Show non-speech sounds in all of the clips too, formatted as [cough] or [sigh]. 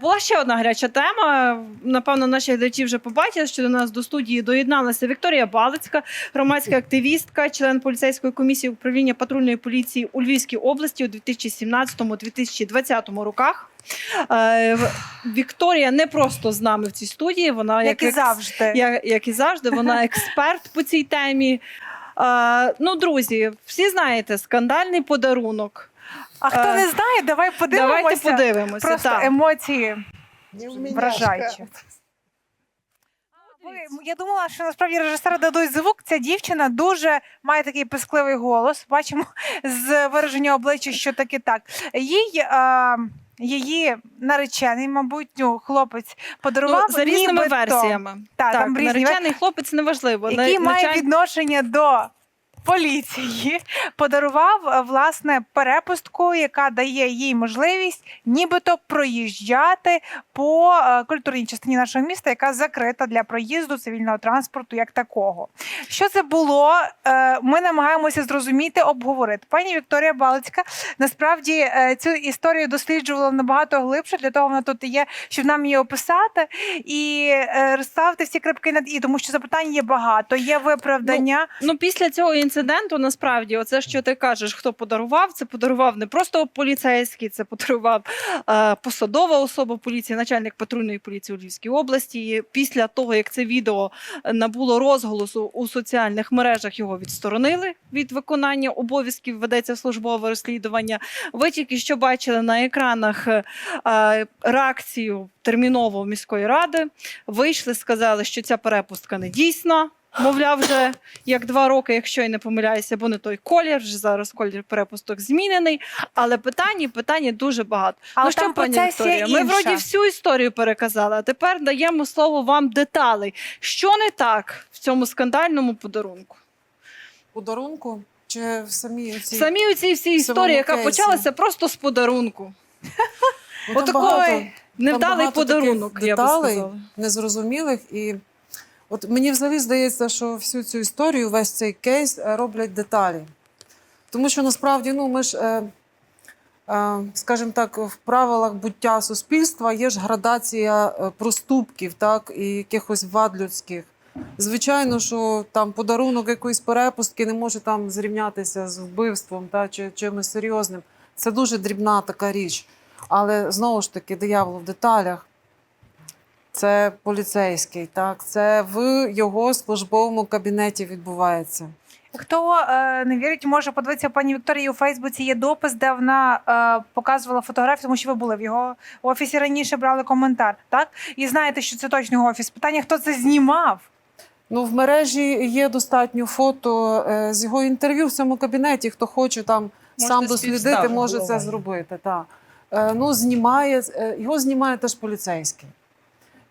Була ще одна гаряча тема. Напевно, наші глядачі вже побачили, що до нас до студії доєдналася Вікторія Балицька, громадська активістка, член поліцейської комісії управління патрульної поліції у Львівській області у 2017-2020 роках. Е, Вікторія не просто з нами в цій студії. Вона Як і завжди. як, як і завжди, вона експерт по цій темі. Е, ну, друзі, всі знаєте, скандальний подарунок. А хто Е, не знає, давай подивимося. Давайте подивимося. Просто так. емоції вражаючі. Ви- Я думала, що насправді режисери дадуть звук. Ця дівчина дуже має такий пискливий голос. Бачимо з вираження обличчя, що таки так. Їй. А... Її наречений, мабуть, ну, хлопець подарував Ну, за різними нібито, версіями. Та, так, там різні наречений хлопець неважливо. який На- має відношення до поліції, подарував е, власне перепустку, яка дає їй можливість нібито проїжджати по е, культурній частині нашого міста, яка закрита для проїзду цивільного транспорту як такого. Що це було? Е, Ми намагаємося зрозуміти, обговорити. Пані Вікторія Балицька насправді цю історію досліджувала набагато глибше. Для того вона тут є, щоб нам її описати і розставити всі крапки над і, тому що запитань є багато, є виправдання. Ну, після цього інциденту, насправді, оце, що ти кажеш, хто подарував, це подарував не просто поліцейський, це подарував е, посадова особа поліції, начальник патрульної поліції у Львівській області. І після того, як це відео набуло розголосу у соціальних мережах, його відсторонили від виконання обов'язків, ведеться службове розслідування. Ви тільки що бачили на екранах е, реакцію терміново міської ради. Вийшли, сказали, що ця перепустка не дійсна. Мовляв, вже як два роки, якщо я не помиляюся, бо не той колір, вже зараз колір перепусток змінений. Але питань, питань дуже багато. Але ну що, пані Вікторія, ми інша. вроді всю історію переказали, а тепер даємо слово вам деталей. Що не так в цьому скандальному подарунку? Подарунку чи в самій оцій? Самі у цій всій історії, яка кейсі. почалася просто з подарунку. Ну, Отакої невдалий подарунок, я би сказала. незрозумілих. І от мені взагалі здається, що всю цю історію, весь цей кейс е, роблять деталі. Тому що насправді, ну ми ж, е, е, скажімо так, в правилах буття суспільства є ж градація е, проступків, так, і якихось вад людських. Звичайно, що там подарунок якоїсь перепустки не може там зрівнятися з вбивством та, чи чимось серйозним. Це дуже дрібна така річ. Але знову ж таки, диявол в деталях. Це поліцейський, так, це в його службовому кабінеті відбувається. Хто е, не вірить, може подивитися пані Вікторії у Фейсбуці. Є допис, де вона е, показувала фотографію, тому що ви були в його офісі раніше, брали коментар, так? І знаєте, що це точно його офіс. Питання, хто це знімав? Ну, в мережі є достатньо фото е, з його інтерв'ю в цьому кабінеті. Хто хоче там Можете сам дослідити, може це зробити. Так. Е, ну, знімає, е, його знімає теж поліцейський.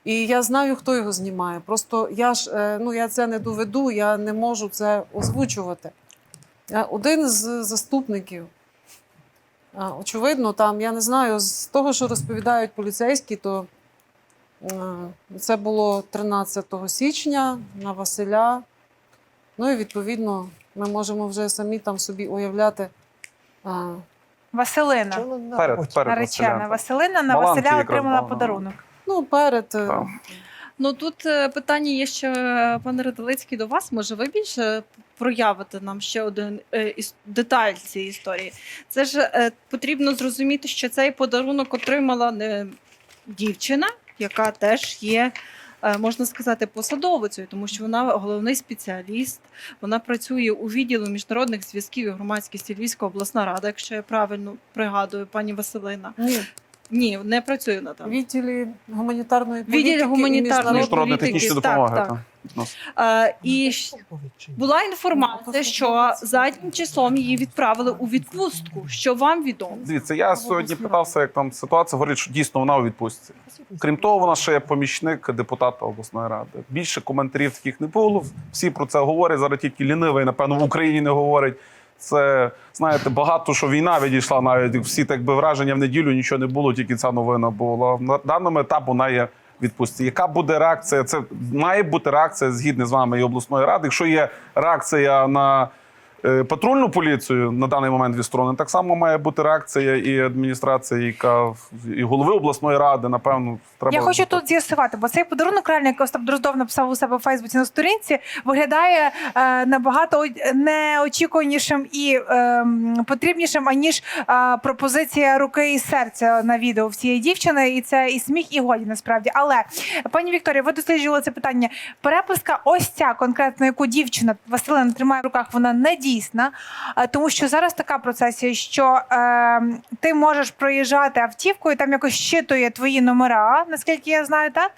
І я знаю, хто його знімає. Просто я ж е, ну, я це не доведу, я не можу це озвучувати. Е, Один з заступників. е, Очевидно, там, я не знаю, з того, що розповідають поліцейські, то це було 13 січня на Василя. Ну і відповідно ми можемо вже самі там собі уявляти. Василина, Перед, перед наречена Василина на Маланки Василя отримала подарунок. Ну, перед. е, Так. Ну тут е, питання є ще, е, пане Радилицький, до вас. Може, ви більше проявите нам ще один е, іс- деталь цієї історії. Це ж е, потрібно зрозуміти, що цей подарунок отримала не дівчина, яка теж є. е, Можна сказати, посадовицею, тому що вона головний спеціаліст. Вона працює у відділу міжнародних зв'язків і громадськості Львівська обласна рада, якщо я правильно пригадую, пані Василина. Ні, Ні, не працює вона там. відділі гуманітарної політики. Відділі гуманітарної міжнародної Міжнародної політики, технічної так, допомоги. так. так, відносно. Е, і була інформація, що заднім числом її відправили у відпустку. Що вам відомо? Дивіться, я сьогодні питався, як там ситуація. Говорить, що дійсно вона у відпустці. Крім того, вона ще є помічник депутата обласної ради. Більше коментарів таких не було. Всі про це говорять. Зараз тільки лінивий, напевно, в Україні не говорить. Це знаєте, багато що війна відійшла. Навіть всі так би враження в неділю нічого не було, тільки ця новина була. На даному етапі вона є відпустці. Яка буде реакція? Це має бути реакція згідно з вами і обласної ради. Якщо є реакція на патрульну поліцію на даний момент дві сторони, так само має бути реакція і адміністрації, яка і голови обласної ради, напевно, треба. Я хочу тут з'ясувати, бо цей подарунок реально, як Остап Дроздов написав у себе в Фейсбуці на сторінці, виглядає е, набагато неочікуванішим і е, потрібнішим, аніж е, пропозиція руки і серця на відео в цієї дівчини. І це і сміх, і годі насправді. Але пані Вікторія, ви досліджували це питання. Переписка, ось ця конкретно, яку дівчина Василина тримає в руках, вона не дійсна, е, тому що зараз така процесія, що е, ти можеш проїжджати автівкою, там якось щитує твої номера, наскільки я знаю, так?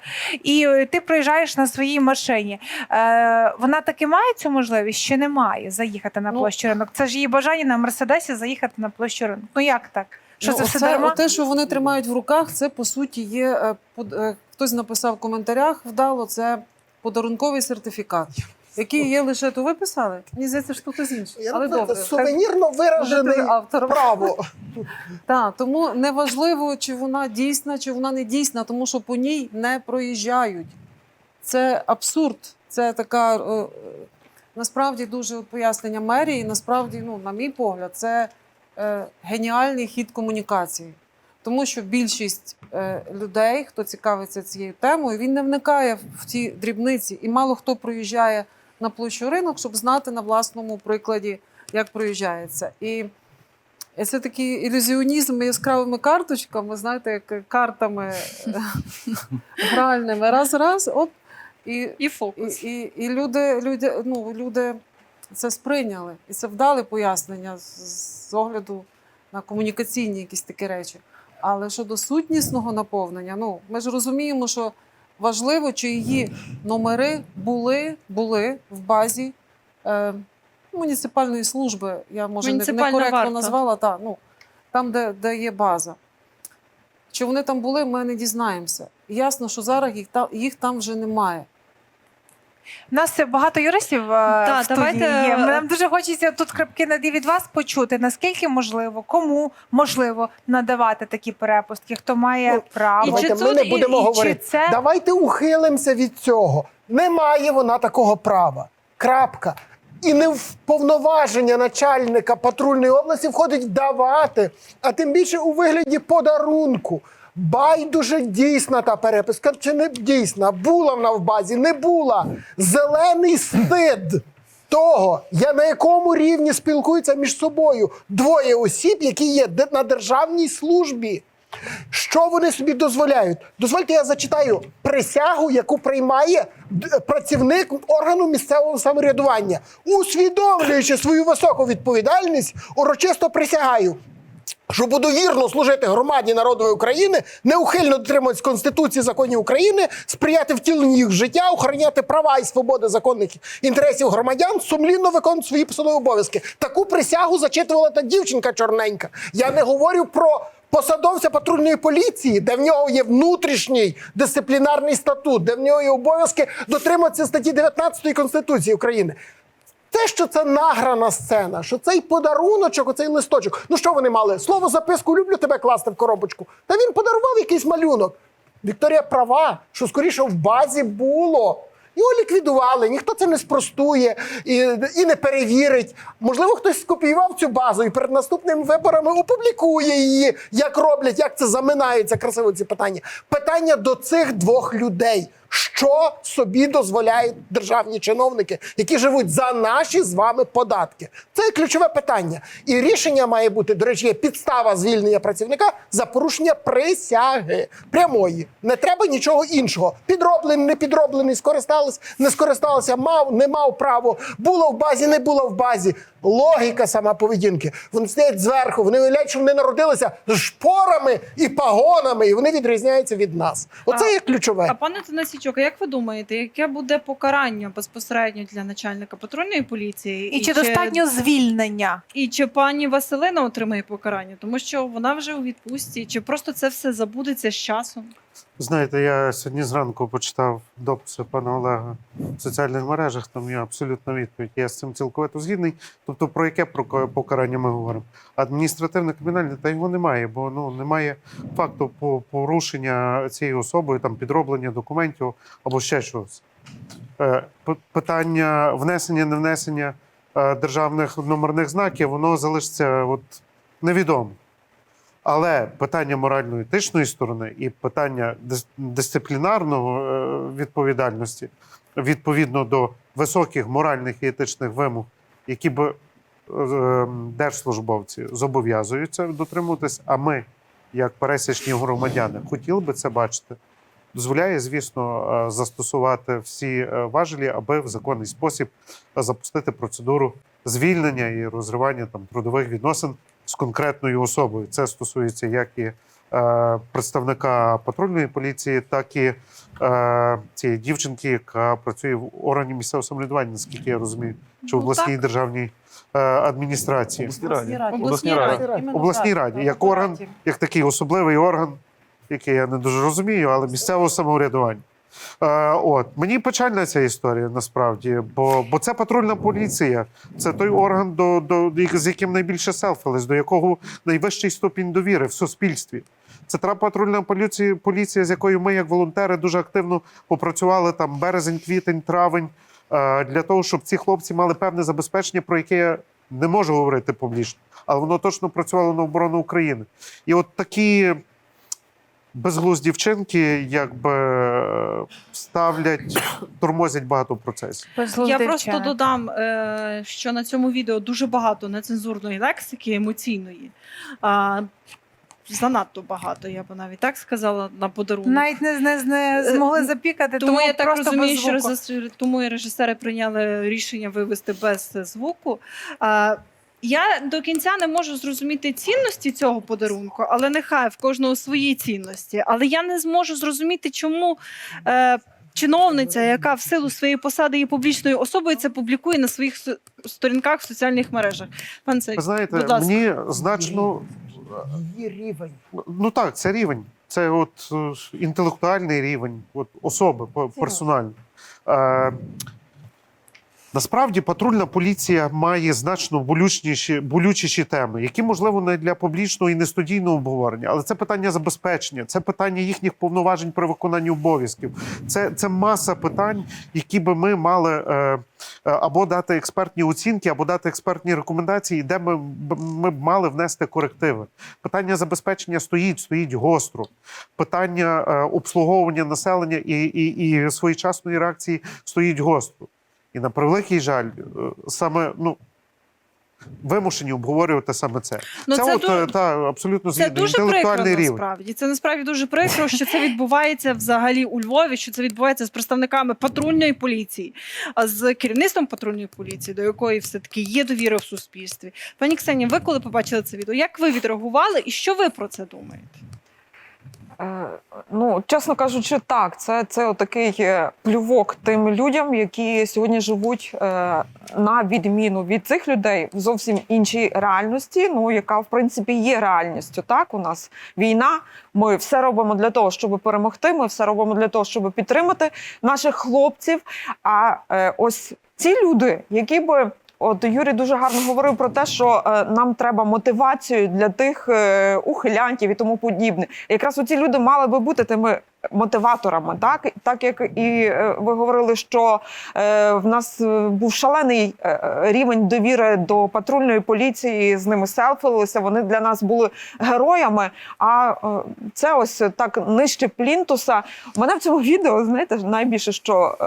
І е, ти проїжджаєш на своїй машині. Е, вона таки має цю можливість чи не має заїхати на Ну, площу ринок? Це ж її бажання на мерседесі заїхати на площу ринок. Ну як так? Що Ну, це все дарма? Те, що вони тримають в руках, це по суті є. е, Хтось написав в коментарях вдало, це подарунковий сертифікат, який є лише то ви писали? Мені здається, що хтось інший. Але добре. сувенірно виражений автором. право. [laughs] Так, тому неважливо, чи вона дійсна, чи вона не дійсна, тому що по ній не проїжджають. Це абсурд. Це така е, насправді дуже пояснення мерії. Насправді, ну, на мій погляд, це е, геніальний хід комунікації. Тому що більшість е, людей, хто цікавиться цією темою, він не вникає в ті дрібниці, і мало хто проїжджає на площу ринок, щоб знати на власному прикладі, як проїжджається. І і це такий ілюзіонізм яскравими карточками, знаєте, як картами е, гральними. Раз-раз, оп. І, І і, фокус. і, і люди, люди, ну, люди це сприйняли. І це вдале пояснення з, з огляду на комунікаційні якісь такі речі. Але щодо сутнісного наповнення, ну, ми ж розуміємо, що важливо, чи її номери були, були в базі е, муніципальної служби. Я може не- некоректно варта. назвала, та, ну, там, де, де є база. Чи вони там були, ми не дізнаємося. Ясно, що зараз їх там, їх там вже немає. У нас багато юристів е, Так, в студії давайте, є. е, Нам дуже хочеться тут крапки над «і» від вас почути, наскільки можливо, кому можливо надавати такі перепустки, хто має Ну, право. І чи ми тут, не і- будемо і чи говорити. це- Давайте ухилимося від цього. Не має вона такого права. Крапка. І не в повноваження начальника патрульної області входить давати, а тим більше у вигляді подарунку. Байдуже дійсна та переписка чи не дійсна. Була вона в базі, не була. Зелений стид того, я на якому рівні спілкуються між собою двоє осіб, які є на державній службі. Що вони собі дозволяють? Дозвольте, я зачитаю присягу, яку приймає працівник органу місцевого самоврядування, усвідомлюючи свою високу відповідальність, урочисто присягаю. Що буду вірно служити громаді народової України, неухильно дотримуватись Конституції законів України, сприяти втіленню їх життя, охороняти права і свободи законних інтересів громадян, сумлінно виконувати свої посадові обов'язки. Таку присягу зачитувала та дівчинка чорненька. Я не говорю про посадовця патрульної поліції, де в нього є внутрішній дисциплінарний статут, де в нього є обов'язки дотримуватися статті 19 Конституції України. Те, що це награна сцена, що цей подаруночок, оцей листочок. Ну що вони мали? Слово записку люблю тебе класти в коробочку. Та він подарував якийсь малюнок. Вікторія права, що скоріше в базі було. Його ліквідували, ніхто це не спростує і, і не перевірить. Можливо, хтось скопіював цю базу і перед наступними виборами опублікує її, як роблять, як це заминається красиво ці питання. Питання до цих двох людей. Що собі дозволяють державні чиновники, які живуть за наші з вами податки? Це ключове питання. І рішення має бути, до речі, є підстава звільнення працівника за порушення присяги прямої. Не треба нічого іншого. Підроблений, не підроблений, скористалися, не скористалися, мав, не мав право, було в базі, не було в базі. Логіка сама поведінки. Вони стоять зверху, вони уявляють, що вони народилися з шпорами і пагонами, і вони відрізняються від нас. Оце А- є ключове. А пане А як ви думаєте, яке буде покарання безпосередньо для начальника патрульної поліції? І чи достатньо звільнення? І чи пані Василина отримає покарання? Тому що вона вже у відпустці, чи просто це все забудеться з часом? Знаєте, я сьогодні зранку почитав дописи пана Олега в соціальних мережах. Там є абсолютна відповідь. Я з цим цілковито згідний. Тобто, про яке покарання ми говоримо? Адміністративне кримінальне, та його немає, бо ну немає факту порушення цією особою, там підроблення документів або ще щось. Е, Питання внесення, не внесення е, державних номерних знаків, воно залишиться от, невідомо. Але питання морально-етичної сторони і питання дис- дисциплінарного е, відповідальності відповідно до високих моральних і етичних вимог, які б е, держслужбовці зобов'язуються дотримуватись, а ми, як пересічні громадяни, хотіли би це бачити. Дозволяє, звісно, е, застосувати всі важелі, аби в законний спосіб запустити процедуру звільнення і розривання там трудових відносин з конкретною особою. Це стосується як і е, представника патрульної поліції, так і е, цієї дівчинки, яка працює в органі місцевого самоврядування, наскільки я розумію, чи в Ну, обласній державній е, адміністрації, Обласній раді. Обласній Обласній раді. раді. обласній раді, як орган, як такий особливий орган, який я не дуже розумію, але місцевого самоврядування. Е, от мені печальна ця історія насправді, бо, бо це патрульна поліція, це той орган, до, до, з яким найбільше селфились, до якого найвищий ступінь довіри в суспільстві. Це та патрульна поліція, поліція, з якою ми, як волонтери, дуже активно попрацювали там березень, квітень, травень, е, для того, щоб ці хлопці мали певне забезпечення, про яке я не можу говорити публічно, але воно точно працювало на оборону України. І от такі безглузді вчинки, якби е, ставлять, тормозять багато процесів. Я просто додам, е, що на цьому відео дуже багато нецензурної лексики емоційної. Занадто багато, я би навіть так сказала, на подарунок. навіть не, не, не змогли запікати, тому, Тому я так розумію, що тому і режисери прийняли рішення вивести без звуку. А, я до кінця не можу зрозуміти цінності цього подарунку, але нехай в кожного свої цінності. Але я не зможу зрозуміти, чому е, чиновниця, яка в силу своєї посади є публічною особою, це публікує на своїх сторінках в соціальних мережах. Пан Цей, знаєте, будь ласка. мені значно Її рівень. ну так, це рівень. Це от е, інтелектуальний рівень, от особи персонально. Е, Насправді патрульна поліція має значно болючніші, болючіші теми, які, можливо, не для публічного і не студійного обговорення, але це питання забезпечення, це питання їхніх повноважень при виконанні обов'язків. Це, це маса питань, які би ми мали е, е, або дати експертні оцінки, або дати експертні рекомендації, де ми, ми б мали внести корективи. Питання забезпечення стоїть, стоїть гостро. Питання е, обслуговування населення і, і, і своєчасної реакції стоїть гостро. І на превеликий жаль, е, саме ну. Вимушені обговорювати саме це. Ну, це, це от е, та абсолютно Це дуже прикро рівень. насправді. Це насправді дуже прикро, що це відбувається взагалі у Львові, що це відбувається з представниками патрульної поліції, а з керівництвом патрульної поліції, до якої все таки є довіра в суспільстві. Пані Ксенія, ви коли побачили це відео, як ви відреагували і що ви про це думаєте? Е, Ну, чесно кажучи, так, це, це отакий е, плювок тим людям, які сьогодні живуть е, на відміну від цих людей в зовсім іншій реальності, ну яка в принципі є реальністю. Так, у нас війна. Ми все робимо для того, щоб перемогти. Ми все робимо для того, щоб підтримати наших хлопців. А ось ці люди, які би. От Юрій дуже гарно говорив про те, що е, нам треба мотивацію для тих е, ухилянтів і тому подібне. Якраз оці люди мали би бути тими мотиваторами, так так як і е, ви говорили, що е, в нас е, був шалений рівень довіри до патрульної поліції, з ними селфилися. Вони для нас були героями. А це ось так нижче плінтуса. Мене в цьому [laughs] відео знаєте найбільше, що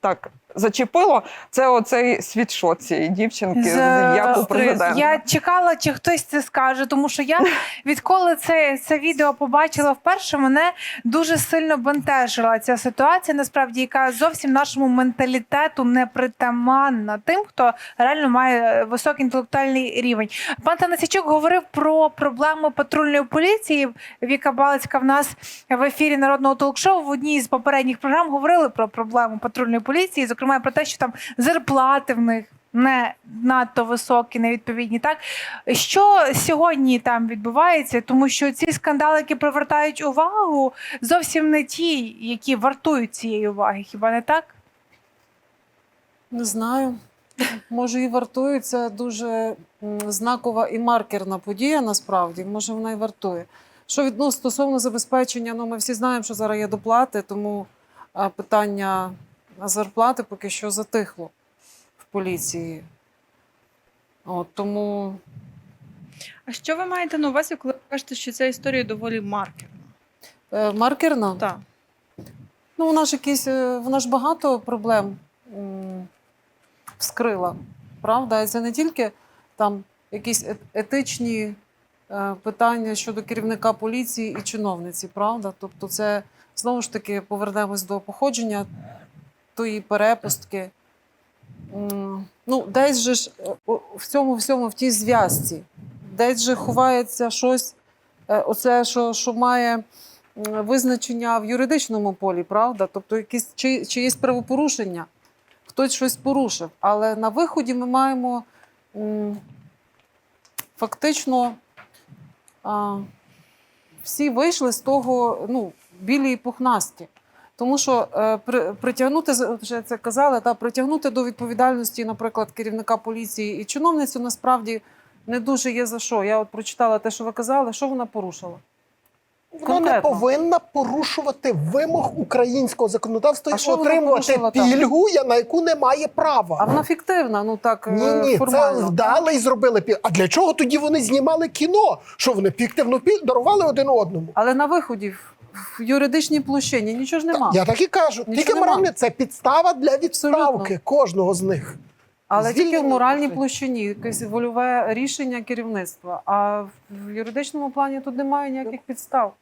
так зачепило, це оцей світшот цієї дівчинки з, як у президента. Я чекала, чи хтось це скаже, тому що я відколи це, це відео побачила вперше, мене дуже сильно бентежила ця ситуація, насправді, яка зовсім нашому менталітету не притаманна тим, хто реально має е, високий інтелектуальний рівень. Пан Танасічук говорив про проблему патрульної поліції. Віка Балицька в нас в ефірі народного ток-шоу в одній з попередніх програм говорили про проблему патрульної поліції, зокрема про те, що там зарплати в них. Не надто високі, невідповідні. Так що сьогодні там відбувається, тому що ці скандали, які привертають увагу, зовсім не ті, які вартують цієї уваги. Хіба не так? Не знаю. Може, і вартує. Це дуже знакова і маркерна подія насправді. Може, вона і вартує. Що від, ну, стосовно забезпечення, ну ми всі знаємо, що зараз є доплати, тому питання зарплати поки що затихло поліції. От, тому А що ви маєте на увазі, коли ви кажете, що ця історія доволі маркерна? е, маркерна. Так. Ну, вона ж якісь, е, вона ж багато проблем м, вскрила, правда? І це не тільки там якісь е- етичні е, питання щодо керівника поліції і чиновниці, правда? Тобто, це знову ж таки повернемось до походження тої перепустки. Ну, десь же ж в цьому всьому, в тій зв'язці, десь же ховається щось, е, оце, що, що має визначення в юридичному полі, правда? Тобто якісь чи, чиєсь правопорушення, хтось щось порушив. Але на виході ми маємо м, фактично а, всі вийшли з того, ну, білі і пухнасті. Тому що е, притягнути, вже це казали, та, притягнути до відповідальності, наприклад, керівника поліції і чиновницю насправді не дуже є за що. Я от прочитала те, що ви казали, що вона порушила. Вона не повинна порушувати вимог українського законодавства А і отримувати там? пільгу, я- на яку не має права. А вона фіктивна, ну так Ні, е, ні, це формально. вдали і зробили пі. А для чого тоді вони знімали кіно? Що вони фіктивну піль дарували один одному? Але на виході в, юридичній площині нічого ж немає. Я так і кажу. Нічого Тільки нема. моральне це підстава для відставки Абсолютно. кожного з них. Але тільки в моральній площині, якесь вольове рішення керівництва. А в юридичному плані тут немає ніяких підстав.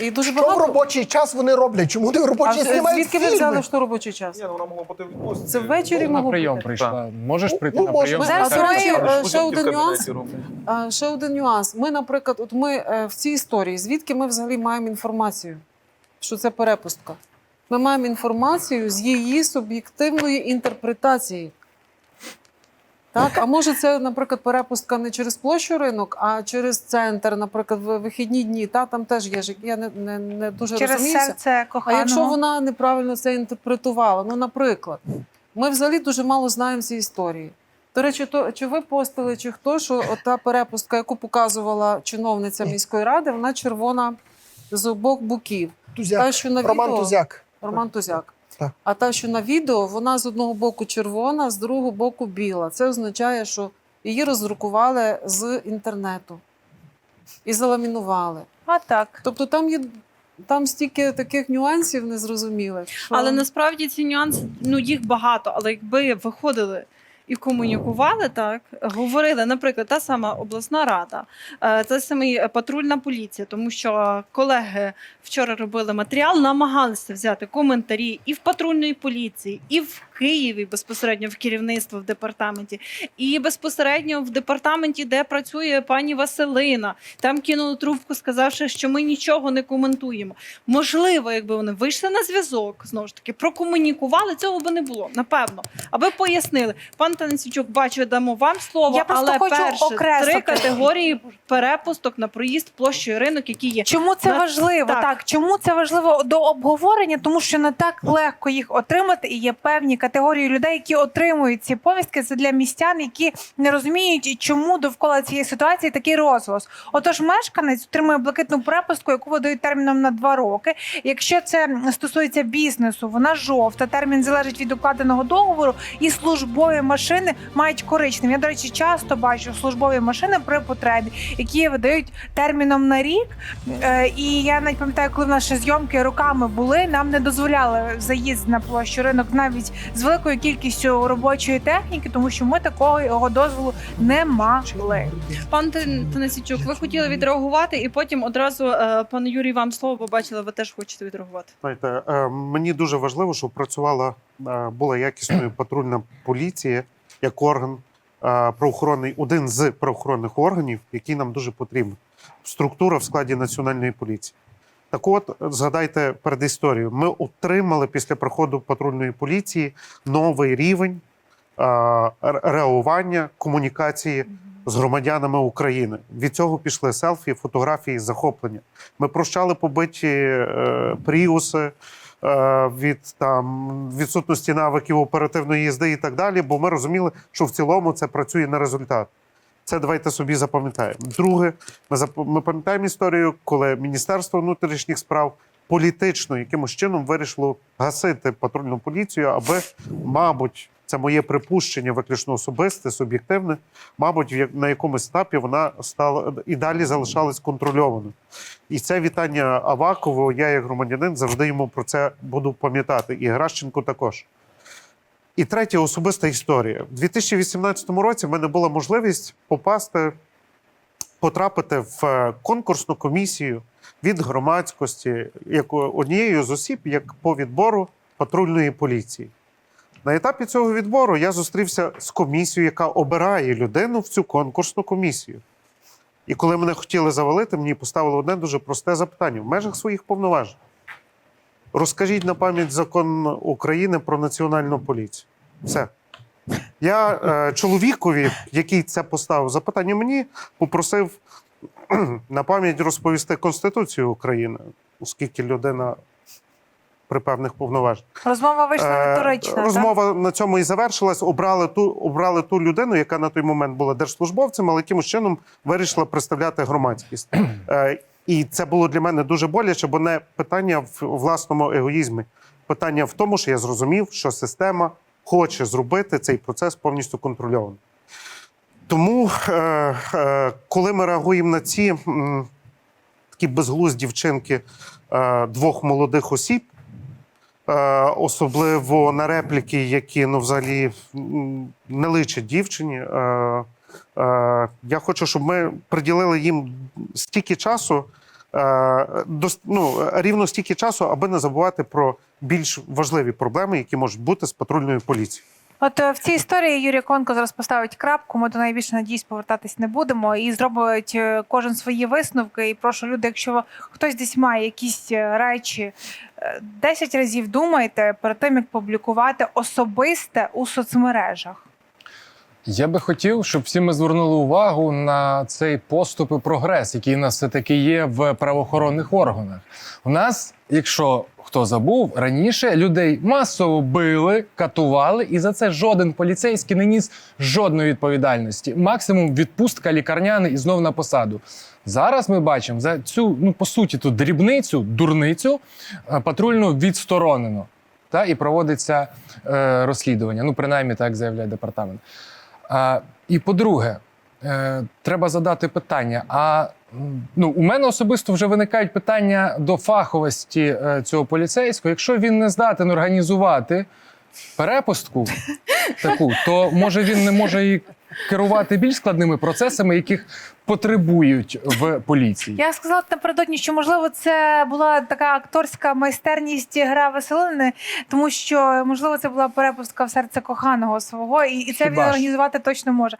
І дуже Що в робочий час вони роблять? Чому не в робочий час знімають звідки ви взяли, що робочий час? Ні, ну вона могла бути в відпустці. Це ввечері на могло прийом бути. прийшла. Можеш прийти Ну, на може. прийом? Зараз, до речі, е, ще один нюанс. ще один нюанс. Ми, наприклад, от ми е, в цій історії, звідки ми взагалі маємо інформацію, що це перепустка? Ми маємо інформацію з її суб'єктивної інтерпретації. Так? А може, це, наприклад, перепустка не через площу ринок, а через центр, наприклад, в вихідні дні. Та, там теж є ж, я не, не, не дуже Через розуміюся. серце А якщо вона неправильно це інтерпретувала, ну, наприклад, ми взагалі дуже мало знаємо ці історії. До речі, то чи ви постили, чи хто, що ота перепустка, яку показувала чиновниця міської ради, вона червона з обох боків. Тузяк. Та, що на Роман відео, Тузяк. Роман Тузяк. Так. А та, що на відео, вона з одного боку червона, з другого боку біла. Це означає, що її роздрукували з інтернету і заламінували. А так. Тобто там є там стільки таких нюансів незрозумілих. Що... Але насправді ці нюанси, ну їх багато. Але якби виходили і комунікували так, говорили, наприклад, та сама обласна рада, е, та сама патрульна поліція, тому що колеги вчора робили матеріал, намагалися взяти коментарі і в патрульної поліції, і в Києві безпосередньо в керівництво в департаменті, і безпосередньо в департаменті, де працює пані Василина. Там кинули трубку, сказавши, що ми нічого не коментуємо. Можливо, якби вони вийшли на зв'язок, знову ж таки, прокомунікували, цього би не було, напевно. Аби пояснили, пан Танасючук, бачу, дамо вам слово, Я але хочу окреслити. три категорії перепусток на проїзд площею ринок, які є. Чому це На- важливо? так. Так. чому це важливо до обговорення? Тому що не так легко їх отримати, і є певні категорії людей, які отримують ці повістки. Це для містян, які не розуміють, чому довкола цієї ситуації такий розголос. Отож, мешканець отримує блакитну препустку, яку видають терміном на два роки. Якщо це стосується бізнесу, вона жовта. Термін залежить від укладеного договору, і службові машини мають коричневі. Я, до речі, часто бачу службові машини при потребі, які видають терміном на рік. Е, І я навіть пам'ятаю, коли в наші зйомки руками були, нам не дозволяли заїзд на площу ринок навіть з великою кількістю робочої техніки, тому що ми такого його дозволу не мали. Пан Тан- Танасійчук, ви хотіли відреагувати, і потім одразу е, пан Юрій вам слово побачили. Ви теж хочете відреагувати. Знаєте, е, мені дуже важливо, щоб працювала е, була якісною [clears throat] патрульна поліція як орган правоохоронний, один з правоохоронних органів, який нам дуже потрібен. Структура в складі національної поліції. Так от, згадайте перед історією, ми отримали після приходу патрульної поліції новий рівень е, реагування комунікації з громадянами України. Від цього пішли селфі, фотографії, захоплення. Ми прощали побиті е, пріуси е, від там відсутності навиків оперативної їзди і так далі, бо ми розуміли, що в цілому це працює на результат. Це давайте собі запам'ятаємо. Друге, ми зап- ми пам'ятаємо історію, коли Міністерство внутрішніх справ політично якимось чином вирішило гасити патрульну поліцію, аби, мабуть, це моє припущення, виключно особисте, суб'єктивне. Мабуть, на якомусь етапі вона стала і далі залишалась контрольованою. І це вітання Авакову. Я, як громадянин, завжди йому про це буду пам'ятати. І Гращенко також. І третя особиста історія. У 2018 році в мене була можливість попасти, потрапити в е, конкурсну комісію від громадськості, як однією з осіб, як по відбору патрульної поліції. На етапі цього відбору я зустрівся з комісією, яка обирає людину в цю конкурсну комісію. І коли мене хотіли завалити, мені поставили одне дуже просте запитання в межах своїх повноважень. Розкажіть на пам'ять закон України про національну поліцію. Все. Я е, чоловікові, який це поставив запитання мені, попросив [clears throat] на пам'ять розповісти Конституцію України, оскільки людина при певних повноваженнях. Розмова вийшла Е, риторична. так? Розмова на цьому і завершилась. Обрали ту, обрали ту людину, яка на той момент була держслужбовцем, але якимось чином вирішила представляти громадськість. [clears throat] Е, І це було для мене дуже боляче, бо не питання в власному егоїзмі. Питання в тому, що я зрозумів, що система хоче зробити цей процес повністю контрольованим. Тому, е, е, коли ми реагуємо на ці м, такі безглузді вчинки е, двох молодих осіб, е, особливо на репліки, які ну, взагалі не личать дівчині. Е, я хочу, щоб ми приділили їм стільки часу, е, ну, рівно стільки часу, аби не забувати про більш важливі проблеми, які можуть бути з патрульною поліцією. От е, в цій історії Юрій Конко зараз поставить крапку. Ми до неї більше надіюсь повертатись не будемо. І зробить е, кожен свої висновки. І прошу люди, якщо хтось десь має якісь е, речі, е, 10 разів думайте перед тим, як публікувати особисте у соцмережах. Я би хотів, щоб всі ми звернули увагу на цей поступ і прогрес, який у нас все-таки є в правоохоронних органах. У нас, якщо хто забув, раніше людей масово били, катували, і за це жоден поліцейський не ніс жодної відповідальності. Максимум відпустка лікарняний і знов на посаду. Зараз ми бачимо за цю, ну по суті, тут дрібницю, дурницю е, патрульну відсторонено. Та і проводиться е, розслідування. Ну, принаймні, так заявляє департамент. І по-друге, е, треба задати питання: а ну, у мене особисто вже виникають питання до фаховості е, цього поліцейського. Якщо він не здатен організувати перепустку таку, то може він не може і керувати більш складними процесами, яких потребують в поліції. Я сказала напередодні, що можливо це була така акторська майстерність гра Веселини, тому що можливо це була перепустка в серце коханого свого, і, і це Хіба він організувати точно може.